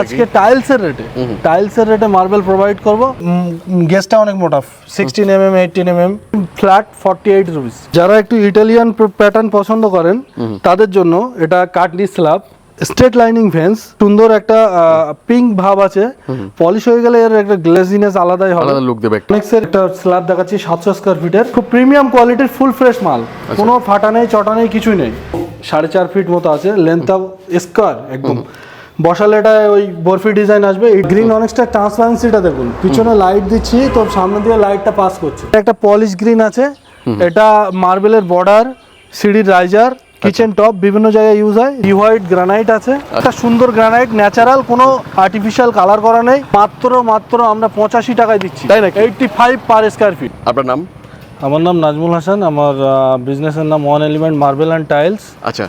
আজকে টাইলসের রেটে টাইলসের রেটে মার্বেল প্রোভাইড করব। গেসটা অনেক মোটা। Sixteen M M eighteen M M flat forty eight rupees যারা একটু ইটালিয়ান প্যাটার্ন পছন্দ করেন তাদের জন্য এটা Katni slab straight lining veins সুন্দর একটা পিঙ্ক ভাব আছে। পলিশ হয়ে গেলে এর একটা গ্লেজিনেস আলাদাই হবে। আলাদা লুক দেবে একটা। নেক্সট একটা স্ল্যাব দেখাচ্ছি সাতশো স্কোয়ার ফিটের খুব প্রিমিয়াম কোয়ালিটির ফুল ফ্রেশ মাল। কোনো ফাটা নেই চটা নেই কিছুই নেই। সাড়ে চার ফিট মতো আছে লেন্থ অফ স্কোয়ার একদম বসালে এটা ওই বরফি ডিজাইন আসবে। এই গ্রিন অনেক্সটা ট্রান্সপারেন্সিটা দেখুন। পিছনে লাইট দিচ্ছি তো সামনে দিয়ে লাইটটা পাস করছে। একটা পলিশ গ্রিন আছে। এটা মার্বেলের বর্ডার সিঁড়ির রাইজার কিচেন টপ বিভিন্ন জায়গায় ইউজ হয়। হোয়াইট গ্রানাইট আছে। একটা সুন্দর গ্রানাইট ন্যাচারাল কোনো আর্টিফিশিয়াল কালার করা নেই। মাত্র মাত্র আমরা পঁচাশি টাকায় দিচ্ছি। তাই নাকি? Eighty five per square feet আপনার নাম? আমার নাম নাজমুল হাসান আমার বিজনেসের নাম one element marble and tiles আচ্ছা।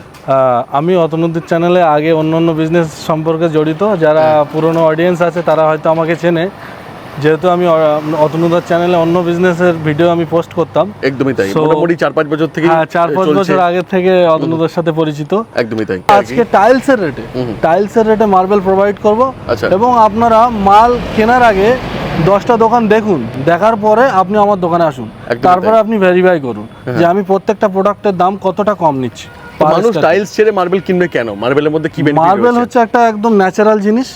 আমি অতনুদ্দিন চ্যানেলে আগে অন্য অন্য বিজনেস সম্পর্কে জড়িত যারা পুরনো অডিয়েন্স আছে তারা হয়তো আমাকে চেনে। যেহেতু আমি অতনুদার চ্যানেলে অন্য বিজনেসের ভিডিও আমি পোস্ট করতাম। একদমই তাই। মোটামুটি চার পাঁচ বছর থেকে হ্যাঁ চার পাঁচ বছর আগে থেকে অতনুদার সাথে পরিচিত। একদমই তাই। আজকে টাইলসের রেটে টাইলসের রেটে মার্বেল প্রোভাইড করব। আচ্ছা। এবং আপনারা মাল কেনার আগে দশটা দোকান দেখুন দেখার পরে আপনি আমার দোকানে আসুন। তারপরে হ্যাঁ। আপনি ভেরিফাই করুন যে আমি প্রত্যেকটা প্রোডাক্টের দাম কতটা কম নিচ্ছি। মানুষ টাইলস ছেড়ে মার্বেল কিনবে কেন? মার্বেলের মধ্যে কি মার্বেল হচ্ছে একটা একদম ন্যাচারাল জিনিস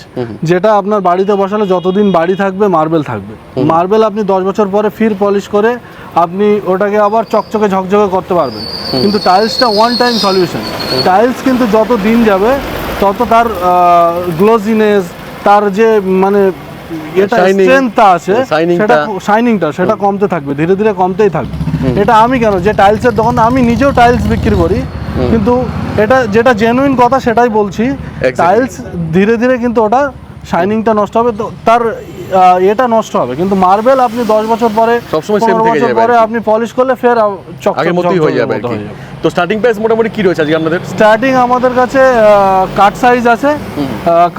যেটা আপনার বাড়িতে বসালে যতদিন বাড়ি থাকবে মার্বেল থাকবে। মার্বেল আপনি দশ বছর পরে ফির পলিশ করে আপনি ওটাকে আবার চকচকে ঝকঝকে করতে পারবেন। কিন্তু টাইলসটা ওয়ান টাইম সলিউশন টাইলস কিন্তু যত দিন যাবে তত তার গ্লোজিনেস তার যে মানে এটা স্ট্রেংথটা আছে সেটা শাইনিংটা সেটা কমতে থাকবে ধীরে ধীরে কমতেই থাকবে। এটা আমি কেন যে টাইলসের দোকান আমি নিজেও টাইলস বিক্রি করি কিন্তু এটা যেটা জেনুইন কথা সেটাই বলছি টাইলস ধীরে ধীরে কিন্তু ওটা শাইনিংটা নষ্ট হবে তো তার এটা নষ্ট হবে। কিন্তু মার্বেল আপনি দশ বছর পরে সবসময় পনেরো থেকে যাবে পরে আপনি পলিশ করলে ফের আগের মতোই হয়ে যাবে তো স্টার্টিং প্রাইস মোটামুটি কি রয়েছে আজকে আপনাদের? স্টার্টিং আমাদের কাছে কাট সাইজ আছে।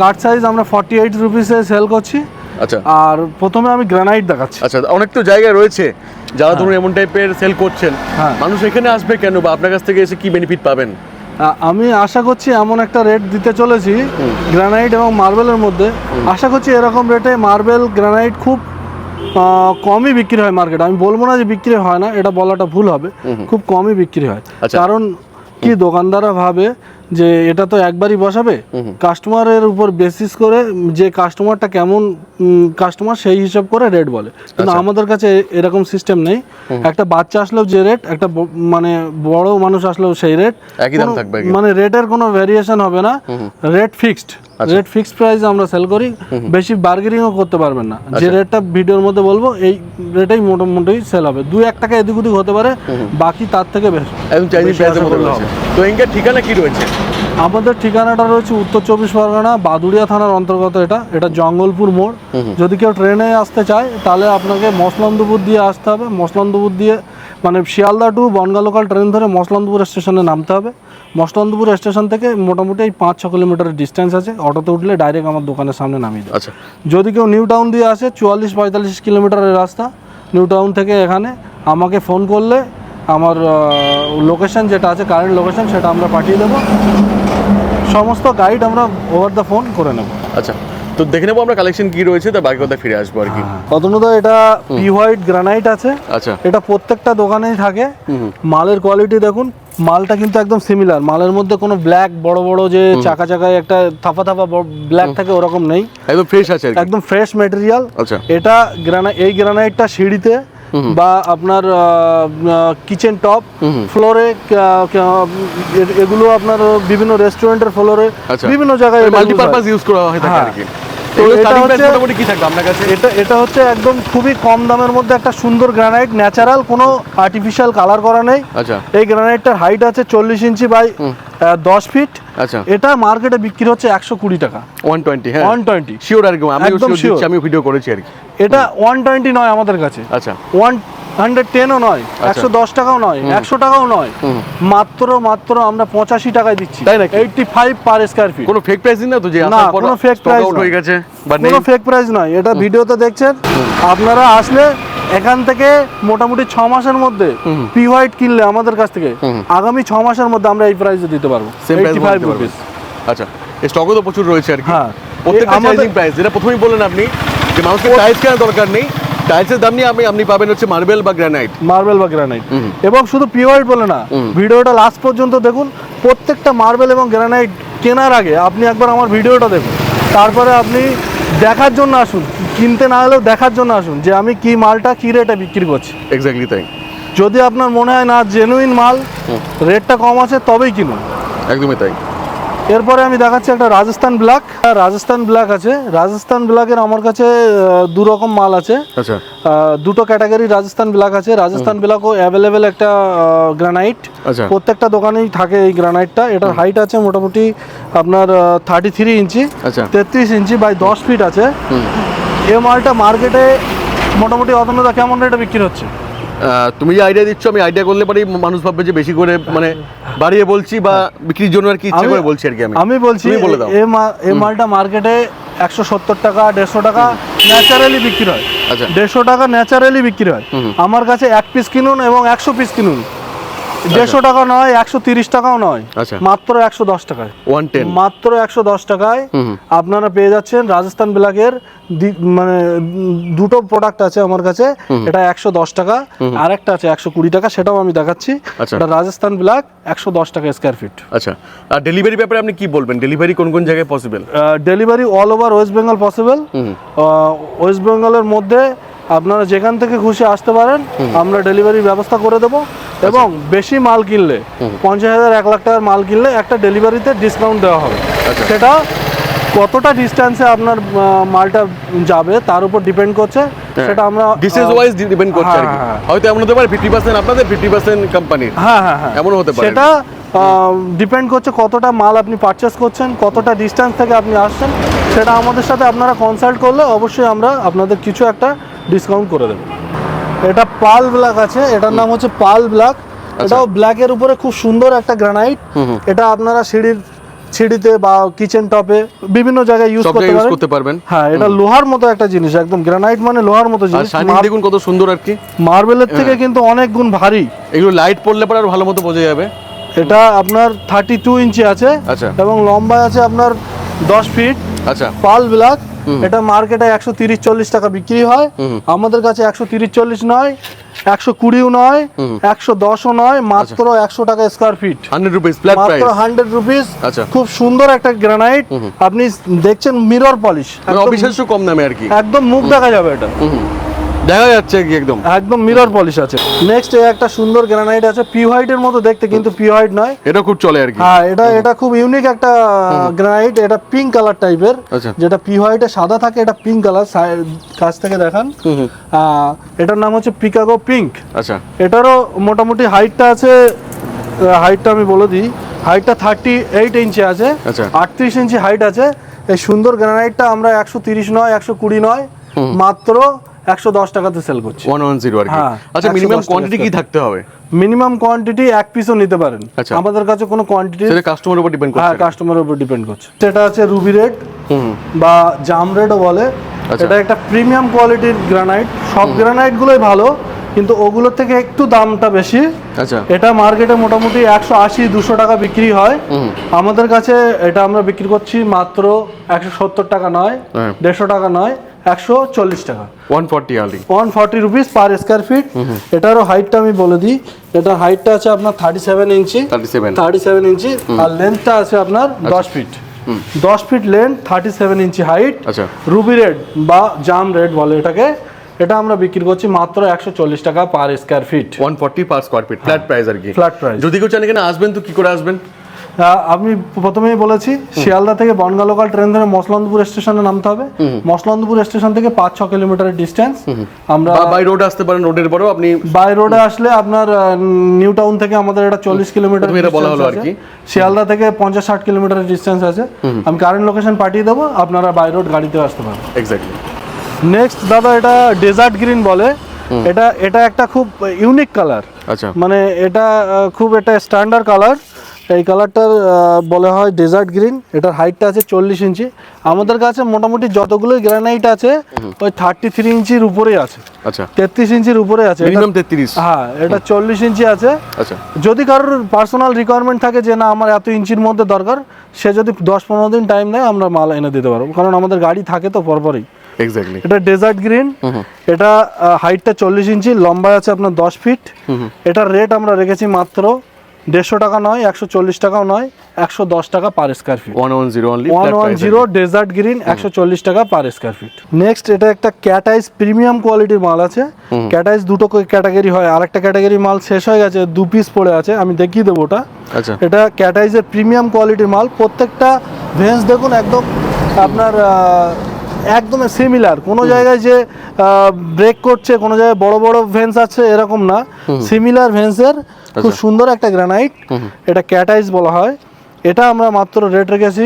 কাট সাইজ আমরা ফর্টি এইট রুপিসে সেল করছি। আচ্ছা। আর প্রথমে আমি গ্রানাইট দেখাচ্ছি। আচ্ছা অনেক তো জায়গা রয়েছে যারা ধরুন এমন টাইপের সেল করছেন। হ্যাঁ। মানুষ এখানে আসবে কেন বা আপনার কাছ থেকে এসে কি বেনিফিট পাবেন? আমি আশা করছি এমন একটা রেট দিতে চলেছি গ্রানাইট এবং মার্বেলের মধ্যে। আশা করছি এরকম রেটে মার্বেল গ্রানাইট খুব কমই বিক্রি হয় মার্কেটে আমি বলব না যে বিক্রি হয় না এটা বলাটা ভুল হবে। খুব কমই বিক্রি হয়। আচ্ছা। কারণ কি দোকানদাররা ভাবে যে এটা তো একবারই বসাবে? কাস্টমারের উপর বেসিস করে যে কাস্টমারটা কেমন কাস্টমার সেই হিসাব করে রেট বলে। কিন্তু আচ্ছা। আমাদের কাছে এরকম সিস্টেম নেই। একটা বাচ্চা আসলেও যে রেট একটা মানে বড় মানুষ আসলেও সেই রেট। মানে রেটের কোনো ভ্যারিয়েশন হবে না। Rate fixed. Rate fixed price আমরা সেল করি বেশি বার্গেনিংও করতে পারবেন না। আচ্ছা। যে রেটটা ভিডিওর মধ্যে বলব এই রেটেই মোটামুটি সেল হবে। দু এক টাকা এদিক ওদিক হতে পারে বাকি তার থেকে বেশি একদম চাইনিজ। তো ঠিকানা কি রয়েছে? আমাদের ঠিকানাটা রয়েছে উত্তর চব্বিশ পরগনা বাদুড়িয়া থানার অন্তর্গত এটা। এটা জঙ্গলপুর মোড়। যদি কেউ ট্রেনে আসতে চায় তাহলে আপনাকে মসলন্দপুর দিয়ে আসতে হবে। মসলন্দপুর দিয়ে মানে Sealdah to Bongaon local train ধরে মসলন্দপুর স্টেশনে নামতে হবে। মসলন্দপুর স্টেশন থেকে মোটামুটি এই পাঁচ ছ কিলোমিটারের ডিস্টেন্স আছে। অটোতে উঠলে ডাইরেক্ট আমার দোকানের সামনে নামিয়ে দেবে। আচ্ছা। যদি কেউ নিউ টাউন দিয়ে আসে চুয়াল্লিশ পঁয়তাল্লিশ কিলোমিটারের রাস্তা নিউ টাউন থেকে এখানে আমাকে ফোন করলে আমার লোকেশন যেটা আছে কারেন্ট লোকেশন সেটা আমরা পাঠিয়ে দেবো। সমস্ত গাইড আমরা ওভার দ্য ফোন করে নেব। আচ্ছা। তো দেখে নেব আমরা কালেকশন কি রয়েছে তার বাকি কথা ফিরে আসব আর কি। কতনুদা এটা পি হোয়াইট গ্রানাইট আছে। আচ্ছা। এটা প্রত্যেকটা দোকানেই থাকে। মালের কোয়ালিটি দেখুন মালটা কিন্তু একদম সিমিলার মালের মধ্যে কোনো ব্ল্যাক বড় বড় যে চাকা চাকায় একটা থাপা থাপা ব্ল্যাক থাকে ওরকম নেই। একদম ফ্রেশ আছে একদম ফ্রেশ মেটেরিয়াল আচ্ছা। এটা গ্রানাইট এই গ্রানাইটটা সিঁড়িতে বা আপনার কিচেন টপ ফ্লোরে এগুলো আপনার বিভিন্ন রেস্টুরেন্টের ফ্লোরে আচ্ছা। বিভিন্ন জায়গায় মাল্টিপারপাস ইউজ করা হয় থাকে হ্যাঁ। আর কি। তো তো এটা এটা হচ্ছে একদম খুবই কম দামের মধ্যে একটা সুন্দর গ্রানাইট ন্যাচারাল কোনো আর্টিফিশিয়াল কালার করা নেই। আচ্ছা। এই গ্রানাইটটার হাইট আছে চল্লিশ ইঞ্চি বাই দশ ফিট আচ্ছা। এটা মার্কেটে বিক্রি হচ্ছে একশো কুড়ি টাকা। ওয়ান টোয়েন্টি হ্যাঁ। ওয়ান টোয়েন্টি শিওর আর কি আমি একদম শিওর আমি ভিডিও করেছি আর কি। এটা ওয়ান টোয়েন্টি নয় আমাদের কাছে। আচ্ছা। ওয়ান হান্ড্রেড টেনও নয় একশো দশ টাকাও নয় একশো টাকাও নয়। মাত্র মাত্র আমরা পঁচাশি টাকায় দিচ্ছি। তাই নাকি? Eighty five per square feet কোনো ফেক প্রাইস না তো যে না কোনো ফেক প্রাইস হয়ে গেছে কোনো ফেক প্রাইস নয়। এটা ভিডিওতে দেখছেন। আপনারা আসলে এখান থেকে মোটামুটি ছ মাসের মধ্যে পি হোয়াইট কিনলে আমাদের কাছ থেকে আগামী ছ মাসের মধ্যে আমরা এই প্রাইসে দিতে পারব। প্রাইস ফাইভ রুপিস আচ্ছা স্টকও তো প্রচুর রয়েছে আর কি। হ্যাঁ। প্রত্যেকটা চ্যালেঞ্জিং প্রাইস যেটা প্রথমেই বললেন আপনি যে মানুষকে টাইলস কেনার দরকার নেই। টাইলসের দাম নিয়ে আপনি আপনি পাবেন হচ্ছে মার্বেল বা গ্রানাইট মার্বেল বা গ্রানাইট এবং শুধু পিওয়াইট বলে না ভিডিওটা লাস্ট পর্যন্ত দেখুন। প্রত্যেকটা মার্বেল এবং গ্রানাইট কেনার আগে আপনি একবার আমার ভিডিওটা দেখুন। তারপরে আপনি দেখার জন্য আসুন কিনতে না হলেও দেখার জন্য আসুন যে আমি কি মালটা কি রেটে বিক্রি করছি। এক্স্যাক্টলি তাই। যদি আপনার মনে হয় না জেনুইন মাল রেটটা কম আছে তবেই কিনুন। একদমই তাই। এরপরে আমি দেখাচ্ছি একটা রাজস্থান ব্ল্যাক। রাজস্থান ব্ল্যাক আছে। রাজস্থান ব্ল্যাকের আমার কাছে দু রকম মাল আছে। আচ্ছা। দুটো ক্যাটাগরি রাজস্থান ব্ল্যাক আছে। রাজস্থান ব্ল্যাকও অ্যাভেলেবেল একটা গ্রানাইট আচ্ছা। প্রত্যেকটা দোকানেই থাকে এই গ্রানাইটটা এটার হাইট আছে মোটামুটি আপনার থার্টি থ্রি ইঞ্চি। আচ্ছা। তেত্রিশ ইঞ্চি বাই দশ ফিট আছে। এ মালটা মার্কেটে মোটামুটি অতনদা কেমন রেটে বিক্রি হচ্ছে? তুমি যে আইডিয়া দিচ্ছ আমি আইডিয়া করলে পারি মানুষ ভাববে যে বেশি করে মানে বাড়িয়ে বলছি বা বিক্রির জন্য আর কি ইচ্ছা করে বলছি আর কি আমি। আমি বলছি এই বলে দাও। এ মা- এই মালটা মার্কেটে একশো সত্তর টাকা দেড়শো টাকা ন্যাচারালি বিক্রি হয়। আচ্ছা। দেড়শো টাকা ন্যাচারালি বিক্রি হয়। আমার কাছে এক পিস কিনুন এবং একশো পিস কিনুন। দেড়শো টাকা নয় একশো তিরিশ টাকাও নয়। আচ্ছা। মাত্র একশো দশ টাকায়। ওয়ান টেন মাত্র একশো দশ টাকায়। আপনারা পেয়ে যাচ্ছেন রাজস্থান ব্ল্যাকের মানে দুটো প্রোডাক্ট আছে আমার কাছে। এটা একশো দশ টাকা। আর একটা আছে একশো কুড়ি টাকা সেটাও আমি দেখাচ্ছি। আচ্ছা। এটা রাজস্থান ব্ল্যাক একশো দশ টাকা স্কোয়ার ফিট আচ্ছা। আর ডেলিভারি ব্যাপারে আপনি কি বলবেন? ডেলিভারি কোন কোন জায়গায় possible delivery all over West Bengal possible West বেঙ্গলের মধ্যে আপনারা যেখান থেকে খুশি আসতে পারেন আমরা ডেলিভারি ব্যবস্থা করে দেবো। এবং বেশি মাল কিনলে পঞ্চাশ হাজার এক লাখ টাকার মাল কিনলে একটা ডেলিভারিতে ডিসকাউন্ট দেওয়া হবে। আচ্ছা। সেটা কতটা ডিস্টেন্সে আপনার মালটা যাবে তার উপর ডিপেন্ড করছে সেটা আমরা ডিসেস ওয়াইজ ডিপেন্ড করছে আর কি। হ্যাঁ, হ্যাঁ। হয়তো এমন হতে পারে ফিফটি পার্সেন্ট আপনাদের ফিফটি পার্সেন্ট কোম্পানির হ্যাঁ হ্যাঁ হ্যাঁ। এমনও হতে পারে। সেটা ডিপেন্ড করছে কতটা মাল আপনি পারচেস করছেন কতটা ডিস্টেন্স থেকে আপনি আসছেন সেটা আমাদের সাথে আপনারা কনসাল্ট করলে অবশ্যই আমরা আপনাদের কিছু একটা ডিসকাউন্ট করে দেবো। এটা পাল ব্ল্যাক আছে এটার নাম হচ্ছে পাল ব্ল্যাক। এটাও ব্ল্যাকের উপরে খুব সুন্দর একটা গ্রানাইট। এটা আপনারা সিঁড়ির সিঁড়িতে বা কিচেন টপে বিভিন্ন জায়গায় ইউজ করতে পারবেন। হ্যাঁ এটা লোহার মতো একটা জিনিস একদম গ্রানাইট মানে লোহার মতো জিনিস। দেখুন কত সুন্দর আর কি। মার্বেলের থেকে কিন্তু অনেক গুণ ভারী। এগুলো লাইট পড়লে পরে আর ভালো মতো বোঝা যাবে। এটা আপনার থার্টি টু ইঞ্চি আছে আচ্ছা। এবং লম্বায় আছে আপনার দশ ফিট আচ্ছা। পাল ব্ল্যাক। এটা মার্কেটে একশো তিরিশ চল্লিশ টাকা বিক্রি হয়। আমাদের কাছে একশো তিরিশ চল্লিশ নয় একশো কুড়িও নয়। একশো দশও নয় মাত্র একশো টাকা স্কোয়ার ফিট হান্ড্রেড রুপিস মাত্র হান্ড্রেড রুপিস। আচ্ছা। খুব সুন্দর একটা গ্রানাইট আপনি দেখছেন মিরর পলিশ অবিশ্বাস্য কম দামে আর কি। একদম মুখ দেখা যাবে এটা। দেখা যাচ্ছে কি একদম। একদম মিরর পলিশ আছে। নেক্সট একটা সুন্দর গ্রানাইট আছে পি হোয়াইটের মতো দেখতে কিন্তু পি হোয়াইট নয়। এটা খুব চলে আর কি। হ্যাঁ এটা এটা খুব ইউনিক একটা গ্রানাইট এটা পিঙ্ক কালার টাইপের। যেটা পি হোয়াইটে সাদা থাকে এটা পিঙ্ক কালার কাছ থেকে দেখান। হুম হুম। আহ, এটার নাম হচ্ছে পিকাগো পিঙ্ক আচ্ছা। এটারও মোটামুটি হাইটটা আছে হাইটটা আমি বলে দিই। হাইটটা থার্টি এইট ইঞ্চি আছে আচ্ছা। আটত্রিশ ইঞ্চি হাইট আছে। এই সুন্দর গ্রানাইটটা আমরা একশো তিরিশ নয় একশো কুড়ি নয় মাত্র একশো দশ টাকাতে সেল করছি। ওয়ান ওয়ান জিরো আর কি। হ্যাঁ, আচ্ছা মিনিমাম কোয়ান্টিটি কি থাকতে হবে? মিনিমাম কোয়ান্টিটি এক পিসও নিতে পারেন। আচ্ছা। আমাদের কাছে কোনো কোয়ান্টিটি সেটা কাস্টমারের উপর ডিপেন্ড হ্যাঁ করছে কাস্টমারের উপর ডিপেন্ড করছে। সেটা আছে রুবি রেড। বা জাম রেডও বলে। আচ্ছা। এটা একটা প্রিমিয়াম কোয়ালিটির গ্রানাইট সব গ্রানাইটগুলোই ভালো কিন্তু ওগুলোর থেকে একটু দামটা বেশি। আচ্ছা। এটা মার্কেটে মোটামুটি একশো আশি দুশো টাকা বিক্রি হয়। আমাদের কাছে এটা আমরা বিক্রি করছি মাত্র একশো সত্তর টাকা নয় হ্যাঁ। দেড়শো টাকা নয়। একশো চল্লিশ টাকা। ওয়ান ফর্টি আলি one forty rupees per square feet এটারও হাইটটা আমি বলে দিই। এটার হাইটটা আছে আপনার thirty seven inch. Thirty seven thirty seven inch আর লেন্থটা আছে আপনার দশ ফিট দশ feet length thirty seven inch height আচ্ছা। রুবি রেড বা জাম রেড বলে এটাকে। এটা আমরা বিক্রি করছি মাত্র একশো চল্লিশ টাকা per square feet one forty per square feet flat price আর কি। ফ্ল্যাট প্রাইস যদি কেউ চান এখানে আসবেন তো কি করে আসবেন? আমি প্রথমেই বলেছি শিয়ালদা থেকে বনগা লোকাল ট্রেন ধরে মসলন্দপুর স্টেশনে নামতে হবে। মসলন্দপুর স্টেশন থেকে পাঁচ ছ কিলোমিটারের ডিস্টেন্স আমরা বাই রোড আসতে পারেন রোডের পরেও আপনি বাই রোডে আসলে আপনার নিউ টাউন থেকে আমাদের এটা চল্লিশ কিলোমিটার বলা হলো আর কি। শিয়ালদা থেকে পঞ্চাশ ষাট কিলোমিটারের ডিস্টেন্স আছে। আমি কারেন্ট লোকেশন পাঠিয়ে দেবো আপনারা বাই রোড গাড়িতে আসতে পারেন। এক্স্যাক্টলি নেক্সট দাদা এটা ডেজার্ট গ্রিন বলে। এটা এটা একটা খুব ইউনিক কালার আচ্ছা। মানে এটা খুব একটা স্ট্যান্ডার্ড কালার এই কালারটার বলা হয় ডেজার্ট গ্রিন এটার হাইটটা আছে চল্লিশ ইঞ্চি আমাদের কাছে মোটামুটি যতগুলো গ্রানাইট আছে ওই থার্টি থ্রি ইঞ্চির উপরেই আছে। আচ্ছা। তেত্রিশ ইঞ্চির উপরে আছে। মিনিমাম তেত্রিশ। হ্যাঁ এটা চল্লিশ ইঞ্চি আছে। আচ্ছা। যদি কারোর পার্সোনাল রিকোয়ারমেন্ট থাকে যে না আমার এত ইঞ্চির মধ্যে দরকার সে যদি দশ পনেরো দিন টাইম নেয় আমরা মাল এনে দিতে পারব। কারণ আমাদের গাড়ি থাকে তো পরপরই। এক্স্যাক্টলি এটা ডেজার্ট গ্রিন এটা হাইটটা চল্লিশ ইঞ্চি লম্বা আছে আপনার দশ ফিট এটার রেট আমরা রেখেছি মাত্র দেড়শো টাকা নয় একশো চল্লিশ টাকাও নয় একশো দশ টাকা per square feet one one zero only one one zero desert green একশো চল্লিশ টাকা পার স্কোয়ার ফিট নেক্সট এটা একটা ক্যাটাইস প্রিমিয়াম কোয়ালিটির মাল আছে। ক্যাটাইস দুটো ক্যাটাগরি হয়। আরেকটা ক্যাটাগরি মাল শেষ হয়ে গেছে দু পিস পড়ে আছে আমি দেখিয়ে দেবো ওটা। আচ্ছা। এটা ক্যাটাইজের প্রিমিয়াম কোয়ালিটির মাল। প্রত্যেকটা ভেন্স দেখুন একদম আপনার একদম সিমিলার কোনো জায়গায় যে ব্রেক করছে কোনো জায়গায় বড় বড় ভেন্স আছে এরকম না। সিমিলার ভেন্সের খুব সুন্দর একটা গ্রানাইট এটা ক্যাটাইজ বলা হয়। এটা আমরা মাত্র রেট রেখেছি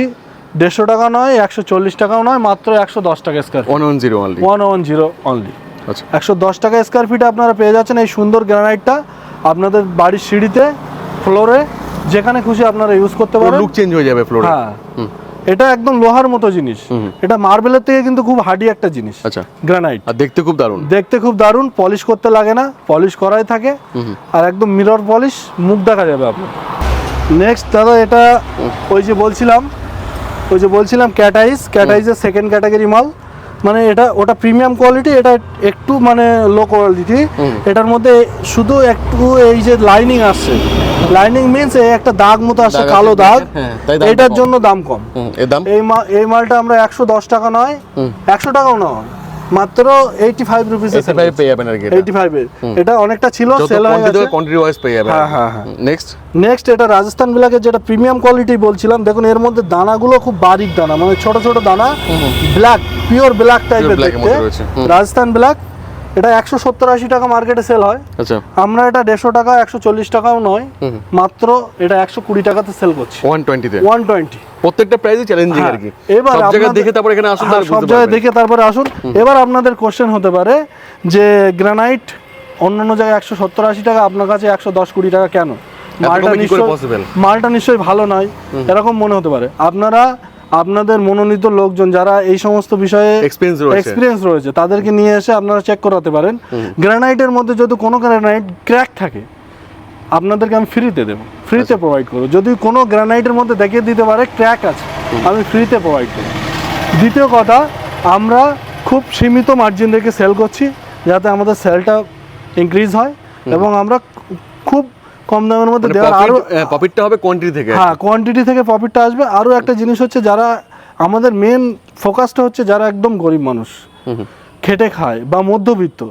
দেড়শো টাকা নয় একশো চল্লিশ টাকাও নয় মাত্র একশো দশ টাকা square one one zero only one one zero only আচ্ছা। একশো দশ টাকা স্কোয়ার ফিট আপনারা পেয়ে যাচ্ছেন এই সুন্দর গ্রানাইটটা আপনাদের বাড়ির সিঁড়িতে ফ্লোরে যেখানে খুশি আপনারা ইউজ করতে পারেন। লুক চেঞ্জ হয়ে যাবে ফ্লোরে হ্যাঁ। এটা একদম লোহার মতো জিনিস। এটা মার্বেলের থেকে কিন্তু খুব হার্ডি একটা জিনিস। আচ্ছা। গ্রানাইট। আর দেখতে খুব দারুণ। দেখতে খুব দারুণ পলিশ করতে লাগে না পলিশ করাই থাকে। আর একদম মিরর পলিশ মুখ দেখা যাবে আপনার। নেক্সট দাদা এটা ওই যে বলছিলাম ওই যে বলছিলাম ক্যাটাইস। ক্যাটাইসের সেকেন্ড ক্যাটাগরি মাল। মানে এটা ওটা প্রিমিয়াম কোয়ালিটি এটা একটু মানে লো কোয়ালিটি এটার মধ্যে শুধু একটু এই যে লাইনিং আসছে। লাইনিং মিনস একটা দাগ মতো আসছে কালো দাগ। হ্যাঁ, দামটা এটার জন্য দাম কম। এই মালটা আমরা একশো দশ টাকা নয় একশো টাকাও নয়। মাত্র এইটি ফাইভ রুপিস পেয়ে যাবেন আর কি 85 এর এটা অনেকটা ছিল সেল হয়ে গেছে কোয়ান্টিটি ওয়াইজ পেয়ে যাবেন। হ্যাঁ, হ্যাঁ, হ্যাঁ। নেক্সট নেক্সট এটা রাজস্থান বিলাকে যেটা প্রিমিয়াম কোয়ালিটি বলছিলাম দেখুন এর মধ্যে দানাগুলো খুব বারিক দানা মানে ছোট ছোট দানা ব্ল্যাক পিওর ব্ল্যাক টাইপের দেখতে। রাজস্থান ব্ল্যাক এটা একশো সত্তর আশি টাকা মার্কেটে সেল হয়। আচ্ছা। আমরা এটা দেড়শো টাকা একশো চল্লিশ টাকাও নয়। মাত্র এটা একশো কুড়ি টাকাতে সেল করছি। ওয়ান টোয়েন্টিতে ওয়ান টোয়েন্টি প্রত্যেকটা প্রাইসই চ্যালেঞ্জিং আর কি। এবার সব জায়গায় দেখে তারপর এখানে আসুন হ্যাঁ, সব জায়গায় দেখে তারপরে আসুন। এবার আপনাদের কোশ্চেন হতে পারে যে গ্রানাইট অন্যান্য জায়গায় একশো সত্তর আশি টাকা আপনার কাছে একশো দশ কুড়ি টাকা কেন? মালটা নিশ্চয়ই মালটা নিশ্চয়ই ভালো নয়। এরকম মনে হতে পারে। আপনারা আপনাদের মনোনীত লোকজন যারা এই সমস্ত বিষয়ে। এক্সপিরিয়েন্স রয়েছে। তাদেরকে নিয়ে এসে আপনারা চেক করাতে পারেন। গ্রানাইটের মধ্যে যদি কোনো গ্রানাইট ক্র্যাক থাকে আপনাদেরকে আমি ফ্রিতে দেবো। ফ্রিতে আচ্ছা। প্রোভাইড করব। যদি কোনো গ্রানাইটের মধ্যে দেখিয়ে দিতে পারে ক্র্যাক আছে আমি ফ্রিতে প্রোভাইড করব। দ্বিতীয় কথা আমরা খুব সীমিত মার্জিন রেখে সেল করছি যাতে আমাদের সেলটা ইনক্রিজ হয় এবং আমরা খুব কম দামের মধ্যে দেওয়ার আরও প্রফিটটা হবে কোয়ান্টিটি থেকে হ্যাঁ কোয়ান্টিটি থেকে প্রফিটটা আসবে। আরও একটা জিনিস হচ্ছে যারা আমাদের মেন ফোকাসটা হচ্ছে যারা একদম গরিব মানুষ। খেটে খায় বা মধ্যবিত্ত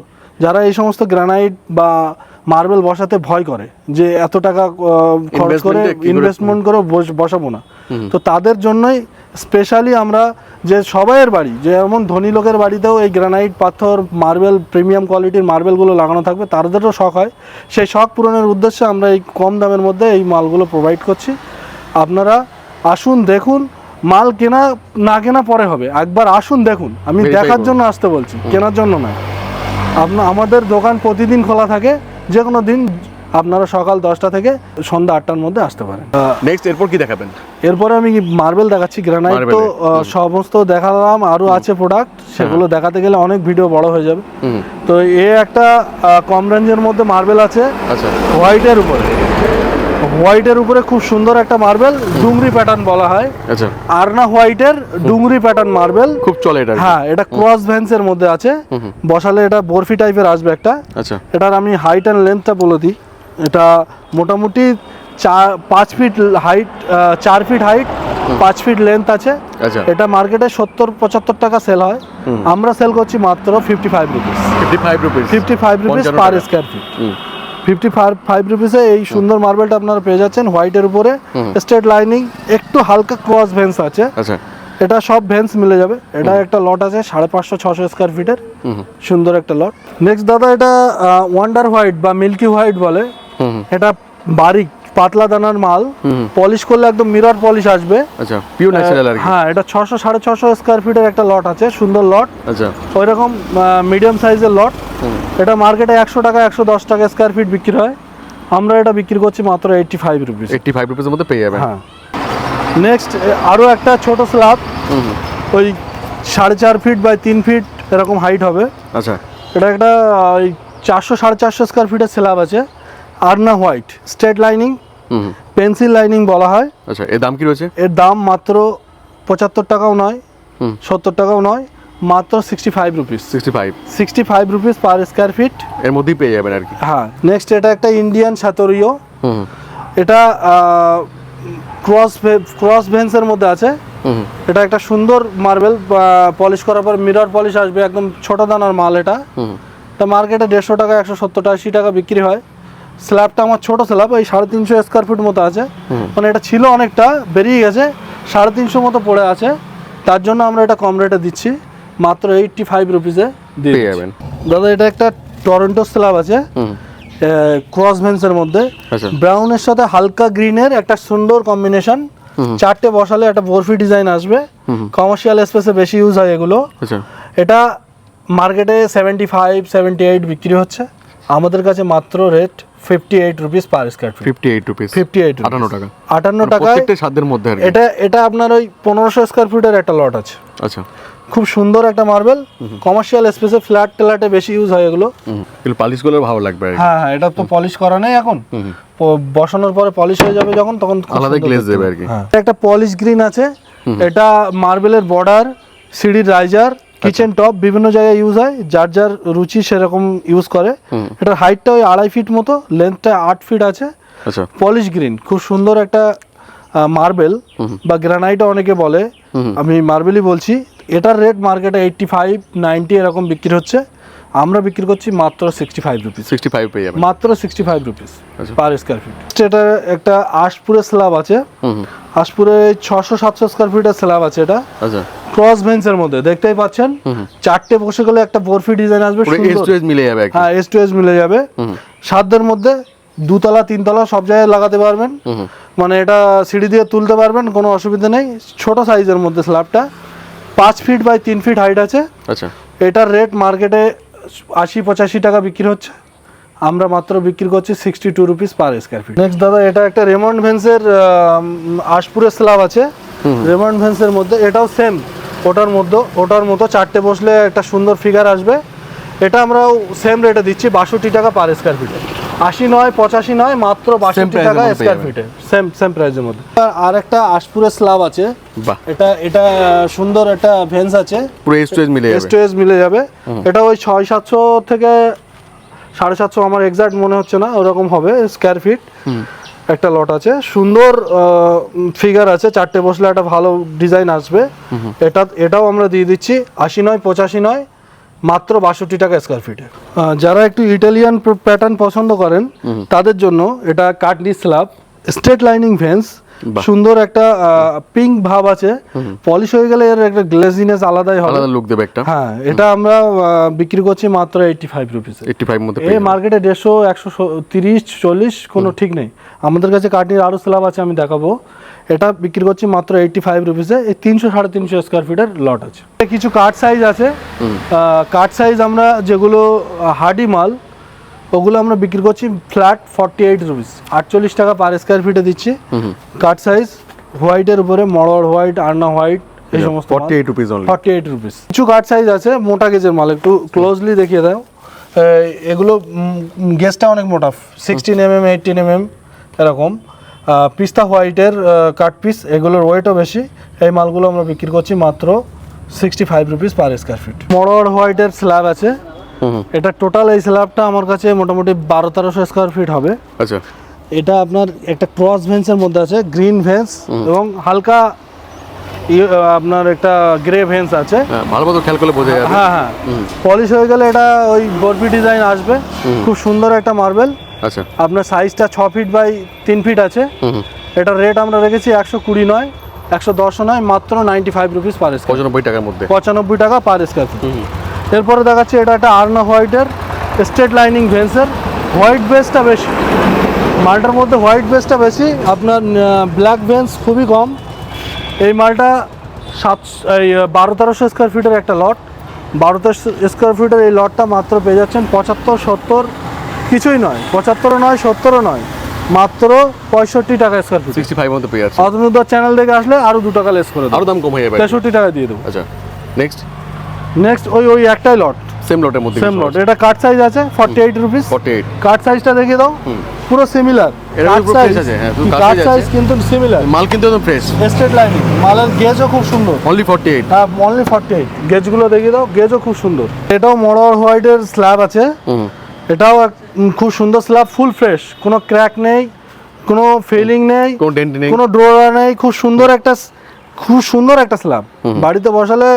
যারা এই সমস্ত গ্রানাইট বা মার্বেল বসাতে ভয় করে যে এত টাকা খরচ করে- ইনভেস্টমেন্ট করে বসাবো না। তো তাদের জন্যই স্পেশালি আমরা যে সবাইয়ের বাড়ি যে এমন ধনী লোকের বাড়িতেও এই গ্রানাইট পাথর মার্বেল প্রিমিয়াম কোয়ালিটির মার্বেলগুলো লাগানো থাকবে তাদেরও শখ হয়। সেই শখ পূরণের উদ্দেশ্যে আমরা এই কম দামের মধ্যে এই মালগুলো প্রোভাইড করছি। আপনারা আসুন দেখুন মাল কেনা না কেনা পরে হবে। একবার আসুন দেখুন। আমি দেখার জন্য আসতে বলছি কেনার জন্য নয়। আপনার আমাদের দোকান প্রতিদিন খোলা থাকে যে কোনো দিন আপনারা সকাল দশটা থেকে সন্ধ্যা আটটার মধ্যে আসতে পারেন। নেক্সট এরপর কি দেখাবেন? এরপরে আমি মার্বেল দেখাচ্ছি গ্রানাইট তো সমস্ত দেখালাম আরও আছে প্রোডাক্ট সেগুলো দেখাতে গেলে অনেক ভিডিও বড় হয়ে যাবে। তো এ একটা কম রেঞ্জের মধ্যে মার্বেল আছে। আচ্ছা। হোয়াইটের উপরে। হোয়াইটের উপরে খুব সুন্দর একটা মার্বেল ডুংরি প্যাটার্ন বলা হয়। আচ্ছা। আরনা হোয়াইটের ডুংরি প্যাটার্ন মার্বেল খুব চলে এটা হ্যাঁ এটা ক্রস ভ্যান্সের মধ্যে আছে। বসালে এটা বরফি টাইপের আসবে একটা। আচ্ছা। এটার আমি হাইট অ্যান্ড লেন্থটা বলে দিই। এটা মোটামুটি চার পাঁচ ফিট হাইট চার ফিট হাইট পাঁচ ফিট লেন্থ আছে। আচ্ছা। এটা মার্কেটে সত্তর পঁচাত্তর টাকা সেল হয়। আমরা সেল করছি মাত্র fifty five rupees fifty five rupees fifty five rupees per square feet fifty five রুপিসে এই সুন্দর মার্বেলটা আপনারা পেয়ে যাচ্ছেন হোয়াইটের উপরে। স্ট্রেট লাইনিং একটু হালকা ক্রস ভেন্স আছে। আচ্ছা। এটা সব ভেন্স মিলে যাবে। এটা একটা লট আছে সাড়ে পাঁচশো ছশো স্কোয়ার ফিটের সুন্দর একটা লট নেক্সট দাদা এটা ওয়ান্ডার হোয়াইট বা মিল্কি হোয়াইট বলে। এটা বারিক পাতলা দানার মাল। পলিশ করলে একদম মিরর পলিশ আসবে। আচ্ছা পিওর ন্যাচারাল আর হ্যাঁ এটা ছশো সাড়ে ছশো স্কোয়ার ফিটের একটা লট আছে সুন্দর লট আচ্ছা। ওই রকম মিডিয়াম সাইজের লট এটা মার্কেটে একশো টাকা একশো দশ টাকা স্কোয়ার ফিট বিক্রি হয়। আমরা এটা বিক্রি করছি মাত্র eighty five rupees eighty five রুপিসের মধ্যে পেয়ে যাবেন। হ্যাঁ। নেক্সট আরও একটা ছোট স্ল্যাব। ওই সাড়ে চার ফিট বাই তিন ফিট এরকম হাইট হবে। আচ্ছা। এটা একটা ওই চারশো সাড়ে চারশো স্কোয়ার ফিটের স্ল্যাব আছে। Arne white straight lining. Pencil lining বলা হয়। আচ্ছা এর দাম কি রয়েছে? এর দাম মাত্র পঁচাত্তর টাকাও নয় হুম। সত্তর টাকাও নয় মাত্র sixty five rupees sixty five sixty five rupees per square feet এর মধ্যেই পেয়ে যাবেন আর কি। হ্যাঁ নেক্সট এটা একটা ইন্ডিয়ান সাতরিও। এটা ক্রস ক্রস ভেন্সের মধ্যে আছে। এটা একটা সুন্দর মার্বেল পলিশ করার পর মিরর পলিশ আসবে একদম ছোট দানার মাল এটা। তা মার্কেটে দেড়শো টাকা একশো সত্তর আশি টাকা বিক্রি হয়। স্ল্যাবটা আমার ছোট স্ল্যাব এই সাড়ে তিনশো স্কোয়ার ফিট মতো আছে। মানে এটা ছিল অনেকটা বেরিয়ে গেছে সাড়ে তিনশো মতো পড়ে আছে। তার জন্য আমরা এটা কম রেটে দিচ্ছি মাত্র এইটটি ফাইভ রুপিসে দিয়ে যাবেন। দাদা এটা একটা টরন্টো স্ল্যাব আছে। ক্রস ভেন্সের মধ্যে। আচ্ছা। ব্রাউনের সাথে হালকা গ্রিনের একটা সুন্দর কম্বিনেশন চারটে বসালে একটা বরফি ডিজাইন আসবে। কমার্শিয়াল স্পেসে বেশি ইউজ হয় এগুলো। আচ্ছা। এটা মার্কেটে সেভেন্টি ফাইভ সেভেন্টি এইট বিক্রি হচ্ছে। আমাদের কাছে মাত্র rate fifty eight rupees per square feet fifty eight rupees fifty eight আটান্ন টাকা। আটান্ন মানে টাকায় প্রত্যেকটা সাধ্যের মধ্যে আর এটা এটা আপনার ওই পনেরোশো স্কোয়ার ফিটের একটা লট আছে। আচ্ছা। খুব সুন্দর একটা মার্বেল কমার্শিয়াল স্পেসে ফ্ল্যাট টেলাটে বেশি ইউজ হয় এগুলো। এগুলো পালিশগুলো ভালো লাগবে হ্যাঁ হ্যাঁ এটা তো পলিশ করা নেই এখন। বসানোর পরে পলিশ হয়ে যাবে যখন তখন আলাদা দেখতে দেবে আর কি। হ্যাঁ। একটা পলিশ গ্রিন আছে। এটা মার্বেলের বর্ডার সিঁড়ির রাইজার কিচেন টপ বিভিন্ন জায়গায় ইউজ হয় যার যার রুচি সেরকম ইউজ করে। এটার হাইটটা ওই আড়াই ফিট মতো লেন্থটা আট ফিট আছে। আচ্ছা। পলিশ গ্রিন খুব সুন্দর একটা মার্বেল বা গ্রানাইটও অনেকে বলে। আমি মার্বেলই বলছি এটার রেট মার্কেটে এইটটি ফাইভ নাইনটি এরকম বিক্রি হচ্ছে। আমরা বিক্রি করছি মাত্র sixty five rupees sixty five পেয়ে যাবেন। মাত্র সিক্সটি ফাইভ রুপিস আচ্ছা। পার স্কোয়ার ফিট এটা একটা আশপুরের স্ল্যাব আছে। আশপুরে ছশো সাতশো স্কোয়ার ফিটের স্ল্যাব আছে এটা। আচ্ছা। ক্রস ভেন্সের মধ্যে দেখতেই পাচ্ছেন? চারটে বসে গেলে একটা বরফি ডিজাইন আসবে পুরো এস টু এস মিলে যাবে হ্যাঁ এস টু এস মিলে যাবে। সাধ্যের মধ্যে দুতলা তিনতলা সব জায়গায় লাগাতে পারবেন। মানে এটা সিঁড়ি দিয়ে তুলতে পারবেন কোনো অসুবিধা নেই। ছোট সাইজের মধ্যে স্ল্যাবটা পাঁচ ফিট বাই তিন ফিট হাইট আছে। আচ্ছা। এটার রেট মার্কেটে আশি পঁচাশি টাকা বিক্রি হচ্ছে। আমরা মাত্র বিক্রি করছি sixty two rupees per square feet next দাদা এটা একটা রেমন্ড ভেন্সের আশপুরের স্ল্যাব আছে। রেমন্ড ভেন্সের মধ্যে এটাও সেম ওটার মধ্যে ওটার মতো চারটে বসলে একটা সুন্দর ফিগার আসবে। এটা আমরা সেম রেটে দিচ্ছি বাষট্টি টাকা পার স্কোয়ার ফিটে আশি নয় পঁচাশি নয় মাত্র বাষট্টি টাকা স্কোয়ার। ফিটে সেম সেম প্রাইসের মধ্যে। আর একটা আশপুরের স্ল্যাব আছে। এটা এটা সুন্দর একটা ভেন্স আছে। পুরো মিলে যাবে। টু মিলে যাবে। এটা ওই ছয় সাতশো থেকে সাড়ে সাতশো আমার এক্সাক্ট মনে হচ্ছে না ওরকম হবে স্কোয়ার ফিট একটা লট আছে। সুন্দর ফিগার আছে। চারটে বসলে একটা ভালো ডিজাইন আসবে। এটা এটাও আমরা দিয়ে দিচ্ছি। আশি নয় পঁচাশি নয় মাত্র বাষট্টি টাকা স্কোয়ার ফিটে যারা একটু ইটালিয়ান প্যাটার্ন পছন্দ করেন তাদের জন্য এটা Katni slab straight lining veins. সুন্দর একটা পিঙ্ক ভাব আছে। পলিশ হয়ে গেলে এর একটা গ্লেজিনেস আলাদাই হবে। আলাদা লুক দেবে একটা। হ্যাঁ এটা আমরা বিক্রি করছি মাত্র এইটটি ফাইভ রুপিসে এইটটি ফাইভ মধ্যে এই মার্কেটে দেড়শো একশো তিরিশ চল্লিশ কোনো ঠিক নেই। আমাদের কাছে কাঠনির আরও স্ল্যাব আছে আমি দেখাবো। এটা বিক্রি করছি মাত্র এইটটি ফাইভ রুপিসে এই তিনশো সাড়ে তিনশো স্কোয়ার ফিটের লট আছে। কিছু কাঠ সাইজ আছে। কাঠ সাইজ আমরা যেগুলো হার্ডি মাল ওগুলো আমরা বিক্রি করছি ফ্ল্যাট ফর্টি এইট রুপিস আটচল্লিশ টাকা পার স্কোয়ার ফিটে দিচ্ছি। কাঠ সাইজ হোয়াইটের উপরে মড়র হোয়াইট আর্না হোয়াইট এই সমস্ত forty eight rupees forty eight rupees কিছু কাঠ সাইজ আছে মোটা গেজের মাল একটু ক্লোজলি দেখিয়ে দাও। এগুলো গেজটা অনেক মোটা sixteen M M eighteen M M এরকম পিস্তা হোয়াইটের কাঠ পিস এগুলোর ওয়েটও বেশি। এই মালগুলো আমরা বিক্রি করছি মাত্র sixty five rupees per square feet মরর হোয়াইটের স্ল্যাব আছে। এটা টোটাল এই স্ল্যাবটা আমার কাছে মোটামুটি বারো তেরোশো স্কোয়ার ফিট হবে। আচ্ছা। এটা আপনার একটা ক্রস ভেন্সের মধ্যে আছে গ্রিন ভেন্স এবং হালকা ইয়ে, আপনার একটা গ্রে ভেন্স আছে। হ্যাঁ ভালো মতো খেয়াল করলে বোঝা যাবে। হ্যাঁ হ্যাঁ। পলিশ হয়ে গেলে এটা ওই বরফি ডিজাইন আসবে। খুব সুন্দর একটা মার্বেল আচ্ছা। আপনার সাইজটা ছ ফিট বাই তিন ফিট আছে। এটার রেট আমরা রেখেছি একশো কুড়ি নয় একশো দশও নয় মাত্র ninety five rupees per square পঁচানব্বই টাকার মধ্যে। পঁচানব্বই টাকা পার স্কোয়ার ফিট এরপরে দেখাচ্ছি এটা একটা আর্না হোয়াইটের স্ট্রেট লাইনিং ভেন্সের। হোয়াইট বেসটা বেশি। মালটার মধ্যে হোয়াইট বেসটা বেশি। আপনার ব্ল্যাক ভেন্স খুবই কম। এই মালটা সাত এই বারো তেরোশো স্কোয়ার ফিটের একটা লট বারো তেরোশো স্কোয়ার ফিটের এই লটটা মাত্র পেয়ে যাচ্ছেন পঁচাত্তর সত্তর। কিছুই নয়। পঁচাত্তরও নয় সত্তরও নয়। মাত্র পঁয়ষট্টি টাকা স্কোয়ার ফিট সিক্সটি ফাইভ মতো পেয়ে যাচ্ছে অতনুদার চ্যানেল থেকে আসলে আরও দু টাকা লেস করে দেবো। দাম কমে যাবে। তেষট্টি টাকা দিয়ে দেবো। আচ্ছা নেক্সট নেক্সট ওই ওই একটাই লট সেম লটের মধ্যে সেম লট এটা কাট সাইজ আছে forty eight rupees forty eight cut সাইজটা দেখিয়ে দাও। পুরো সিমিলার পুরো সাইজ আছে, হ্যাঁ, কাট সাইজ কিন্তু সিমিলার মাল কিন্তু একদম ফ্রেশ স্ট্রেট লাইনিং মালের গেজও খুব সুন্দর। অনলি ফর্টি এইট হ্যাঁ অনলি ফর্টি এইট গেজগুলো দেখিয়ে দাও গেজও খুব সুন্দর। এটাও মোড়র হোয়াইটের স্ল্যাব আছে। এটাও খুব সুন্দর স্ল্যাব ফুল ফ্রেশ কোনো ক্র্যাক নেই কোনো ফেলিং নেই কোনো ডেন্ট নেই। কোনো ড্রোয়ার নেই। খুব সুন্দর একটা খুব সুন্দর একটা স্ল্যাব বাড়িতে বসালে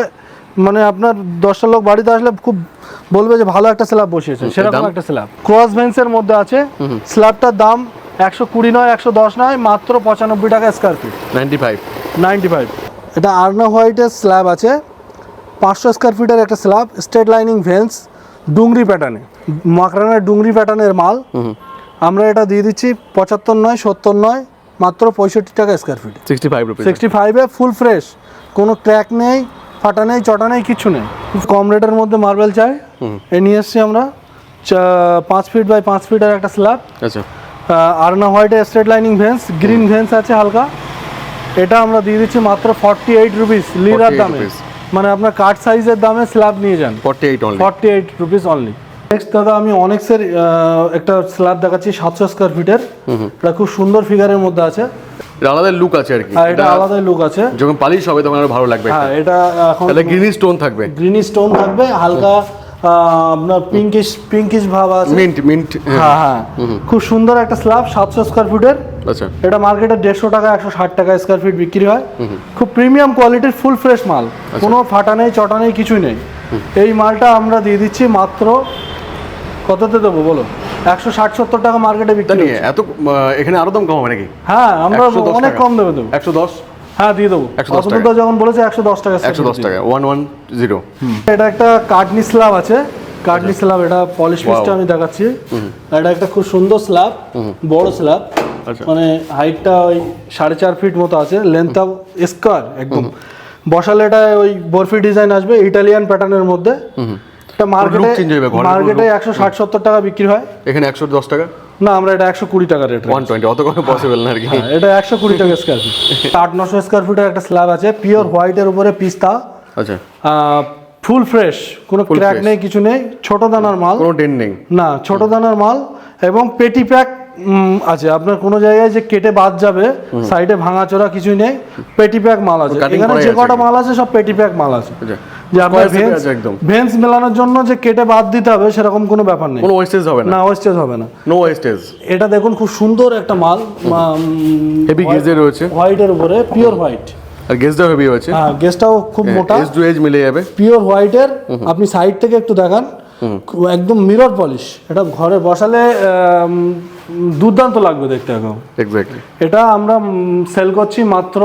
মানে আপনার দশটা লোক বাড়িতে আসলে খুব বলবে যে ভালো একটা স্ল্যাব বসিয়েছে সেরকম? একটা স্ল্যাব ক্রস ভেন্সের মধ্যে আছে স্ল্যাবটার দাম একশো কুড়ি নয় একশো দশ নয় মাত্র পঁচানব্বই টাকা square feet ninety five ninety five এটা আর্না হোয়াইটের স্ল্যাব আছে পাঁচশো স্কোয়ার ফিটের একটা slab straight lining veins Dungri প্যাটার্নে মাকরানের ডুংরি প্যাটার্নের মাল। আমরা এটা দিয়ে দিচ্ছি পঁচাত্তর নয় সত্তর নয় মাত্র পঁয়ষট্টি টাকা square feet sixty five sixty ফাইভে ফুল ফ্রেশ কোনো ক্র্যাক নেই ফাটা নেই চটা নেই কিছু নেই। কম রেটের মধ্যে মার্বেল চাই। এ নিয়ে এসছি আমরা। পাঁচ ফিট বাই পাঁচ ফিটের একটা স্ল্যাব আচ্ছা। আর্না হোয়াইটে straight lining veins green veins আছে হালকা। এটা আমরা দিয়ে দিচ্ছি মাত্র ফর্টি এইট রুপিস লিরার দামে। মানে আপনার কার্ড সাইজের দামে স্ল্যাব নিয়ে যান। Forty eight forty eight rupees only next দাদা আমি অনেক্সের একটা স্ল্যাব দেখাচ্ছি সাতশো স্কোয়ার ফিটের এটা খুব সুন্দর ফিগারের মধ্যে আছে। আলাদা লুক আছে আর কি। আর এটা আলাদাই লুক আছে। যখন পালিশ হবে তখন আরও ভালো লাগবে হ্যাঁ এটা এখন তাহলে গ্রিনি স্টোন থাকবে। গ্রিনি স্টোন থাকবে হালকা আপনার পিঙ্কিশ পিঙ্কিশ ভাব আছে। মিন্ট মিন্ট হ্যাঁ। হ্যাঁ খুব সুন্দর একটা স্ল্যাব সাতশো স্কোয়ার ফিটের আচ্ছা। এটা মার্কেটে দেড়শো টাকা একশো ষাট টাকা স্কোয়ার ফিট বিক্রি হয়। খুব প্রিমিয়াম কোয়ালিটির ফুল ফ্রেশ মাল। কোনো ফাটা নেই চটা নেই কিছুই নেই। এই মালটা আমরা দিয়ে দিচ্ছি মাত্র কততে দেবো বলো? একশো ষাট সত্তর টাকা মার্কেটে বিক্রি এত এখানে আরও দাম কম হবে নাকি? হ্যাঁ আমরা অনেক কম দেবে দেবো একশো দশ? হ্যাঁ দিয়ে দেবো। 110 টাকা। অতদূর যখন বলেছে একশো দশ টাকা একশো দশ টাকা ওয়ান ওয়ান জিরো। এটা একটা কার্ডনি স্ল্যাব আছে। কার্ডনি স্ল্যাব এটা পলিশ পিসটা আমি দেখাচ্ছি। এটা একটা খুব সুন্দর স্ল্যাব বড় স্ল্যাব আচ্ছা। মানে হাইটটা ওই সাড়ে চার ফিট মতো আছে লেন্থটা স্কোয়ার একদম। বসালে এটা ওই বরফি ডিজাইন আসবে ইটালিয়ান প্যাটার্নের মধ্যে। এটা মার্কেটে সত্তর টাকা বিক্রি হয়। এখানে একশো দশ টাকা? না আমরা এটা একশো কুড়ি টাকা রেট ওয়ান টোয়েন্টি অত কোনো পসিবল না আর কি। হ্যাঁ, এটা একশো কুড়ি টাকা স্কোয়ার ফিট আট নশো স্কোয়ার ফিটের একটা স্ল্যাব আছে পিওর হোয়াইটের উপরে পিস্তা। আচ্ছা। ফুল ফ্রেশ কোনো ক্র্যাক নেই কিছু নেই ছোট দানার মাল। কোনো ডেন্ট নেই। না ছোট দানার মাল এবং পেটি প্যাক আছে। আপনার কোনো জায়গায় যে কেটে বাদ যাবে সাইডে ভাঙাচোরা কিছুই নেই পেটি প্যাক মাল আছে। এখানে যে কটা মাল আছে সব পেটি প্যাক মাল আছে। আচ্ছা। যে আপনার ভেন্স ভেন্স মেলানোর জন্য যে কেটে বাদ দিতে হবে সেরকম কোনো ব্যাপার নেই। কোনো ওয়েস্টেজ হবে না। না ওয়েস্টেজ হবে না। নো ওয়েস্টেজ এটা দেখুন খুব সুন্দর একটা মাল হেভি গেজে রয়েছে। হোয়াইটের উপরে পিওর হোয়াইট আর গেজটাও হেভি হয়েছে হ্যাঁ গেসটাও খুব মোটা। এজ টু এজ মিলে যাবে। পিওর হোয়াইটের আপনি সাইড থেকে একটু দেখান। একদম মিরর পলিশ এটা ঘরে বসালে দুর্দান্ত লাগবে দেখতে এখন। এক্স্যাক্টলি এটা আমরা সেল করছি মাত্র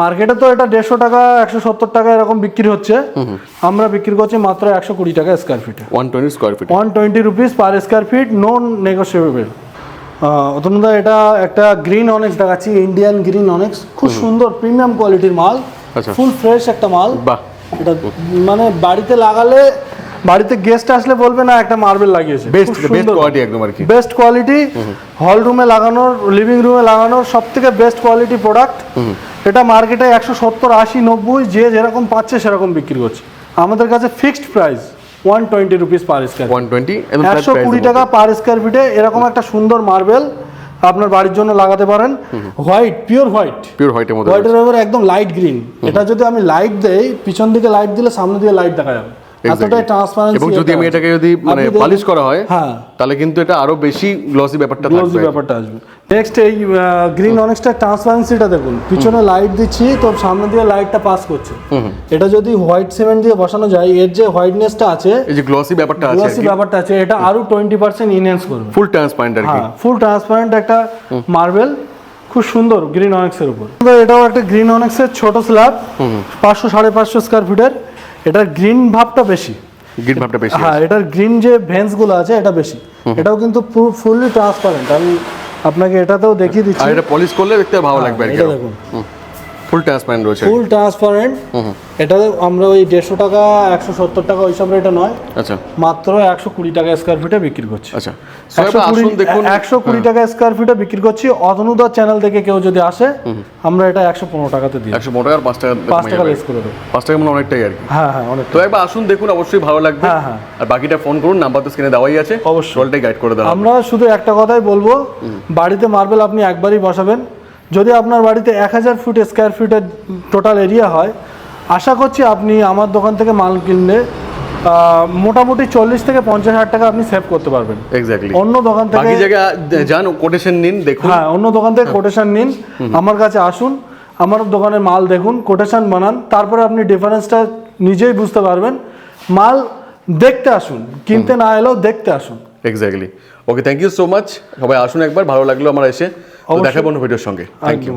মার্কেটে তো এটা দেড়শো টাকা একশো সত্তর টাকা এরকম বিক্রি হচ্ছে। আমরা বিক্রি করছি মাত্র একশো কুড়ি টাকা স্কোয়ার ফিটে one twenty square feet one twenty rupees per square feet non negotiable অতনুদা এটা একটা গ্রিন অনেক্স দেখাচ্ছি ইন্ডিয়ান গ্রিন অনেক্স খুব সুন্দর প্রিমিয়াম কোয়ালিটির মাল। আচ্ছা। ফুল ফ্রেশ একটা মাল। বাহ। এটা মানে বাড়িতে লাগালে বাড়িতে গেস্ট আসলে বলবে না একটা মার্বেল লাগিয়েছে। বেস্ট বেস্ট কোয়ালিটি একদম আর কি। বেস্ট কোয়ালিটি হল রুমে লাগানোর লিভিং রুমে লাগানোর সব থেকে বেস্ট কোয়ালিটি প্রোডাক্ট এটা মার্কেটে একশো সত্তর আশি নব্বই যে যেরকম পাচ্ছে সেরকম বিক্রি করছে। আমাদের কাছে fixed price one twenty rupees per square one twenty একদম একশো কুড়ি টাকা পার স্কোয়ার ফিটে এরকম একটা সুন্দর মার্বেল আপনার বাড়ির জন্য লাগাতে পারেন। হোয়াইট পিওর হোয়াইট পিওর হোয়াইটের মধ্যে হোয়াইটের একদম লাইট গ্রিন এটা যদি আমি লাইট দেই পিছন দিকে লাইট দিলে সামনে দিয়ে লাইট দেখা যাবে. এতটাই ট্রান্সপারেন্সি এবং যদি আমি এটাকে যদি মানে পালিশ করা হয় হ্যাঁ। তাহলে কিন্তু এটা আরও বেশি গ্লসি ব্যাপারটা থাকবে। ব্যাপারটা আসবে। নেক্সট এই গ্রিন অনেক্সটা ট্রান্সপারেন্সিটা দেখুন। পিছনে লাইট দিচ্ছি তো সামনে দিয়ে লাইটটা পাস করছে। এটা যদি হোয়াইট সিমেন্ট দিয়ে বসানো যায় এর যে হোয়াইটনেসটা আছে এই যে গ্লসি ব্যাপারটা আছে গ্লোসি ব্যাপারটা আছে এটা আরও টোয়েন্টি পার্সেন্ট ইনহ্যান্স করবে। ফুল ট্রান্সপারেন্ট আর কি। হ্যাঁ ফুল ট্রান্সপারেন্ট একটা মার্বেল খুব সুন্দর গ্রিন অনেক্সের উপর। এটাও একটা গ্রিন অনেক্সের ছোট স্ল্যাব পাঁচশো সাড়ে পাঁচশো স্কোয়ার ফিটের এটার গ্রিন ভাবটা বেশি। গ্রিন ভাবটা বেশি হ্যাঁ এটার গ্রিন যে ভেন্সগুলো আছে এটা বেশি। এটাও কিন্তু ফুললি ট্রান্সপারেন্ট আমি আপনাকে এটাতেও দেখিয়ে দিচ্ছি। আর এটা পলিশ করলে দেখতে ভালো লাগবে আর কি দেখুন। ফুল ট্রান্সপারেন্ট রয়েছে। ফুল ট্রান্সপারেন্ট এটা আমরা ওই দেড়শো টাকা একশো সত্তর টাকা ওইসব রেটে নয়। আচ্ছা। মাত্র একশো কুড়ি টাকা স্কোয়ার ফিটে বিক্রি করছি। আচ্ছা। দেখুন। একশো কুড়ি টাকা স্কোয়ার ফিটে বিক্রি করছি। অতনুদার চ্যানেল থেকে কেউ যদি আসে আমরা এটা একশো পনেরো টাকাতে দিই একশো পনেরো টাকা পাঁচ টাকা পাঁচ টাকা লেস করে দেবো। পাঁচ টাকা মানে অনেকটাই আর কি। হ্যাঁ হ্যাঁ অনেক তো একবার আসুন দেখুন অবশ্যই ভালো লাগবে। হ্যাঁ, হ্যাঁ। আর বাকিটা ফোন করুন নাম্বার তো স্ক্রিনে দেওয়াই আছে। অবশ্যই। গাইড করে দেওয়া আমরা শুধু একটা কথাই বলব বাড়িতে মার্বেল আপনি একবারই বসাবেন। যদি আপনার বাড়িতে এক হাজার ফুট স্কোয়ার ফিটের টোটাল এরিয়া হয় আশা করছি আপনি আমার দোকান থেকে মাল কিনলে মোটামুটি চল্লিশ থেকে পঞ্চাশ হাজার টাকা আপনি সেভ করতে পারবেন। এক্স্যাক্টলি অন্য দোকান থেকে বাকি যান কোটেশন নিন দেখুন। হ্যাঁ অন্য দোকান থেকে কোটেশন নিন আমার কাছে আসুন আমার দোকানের মাল দেখুন কোটেশন বানান তারপরে আপনি ডিফারেন্সটা নিজেই বুঝতে পারবেন। মাল দেখতে আসুন কিনতে না এলেও দেখতে আসুন। Exactly okay thank you so much সবাই আসুন একবার ভালো লাগল আমার এসে। দেখাবো ভিডিওর সঙ্গে থ্যাংক ইউ।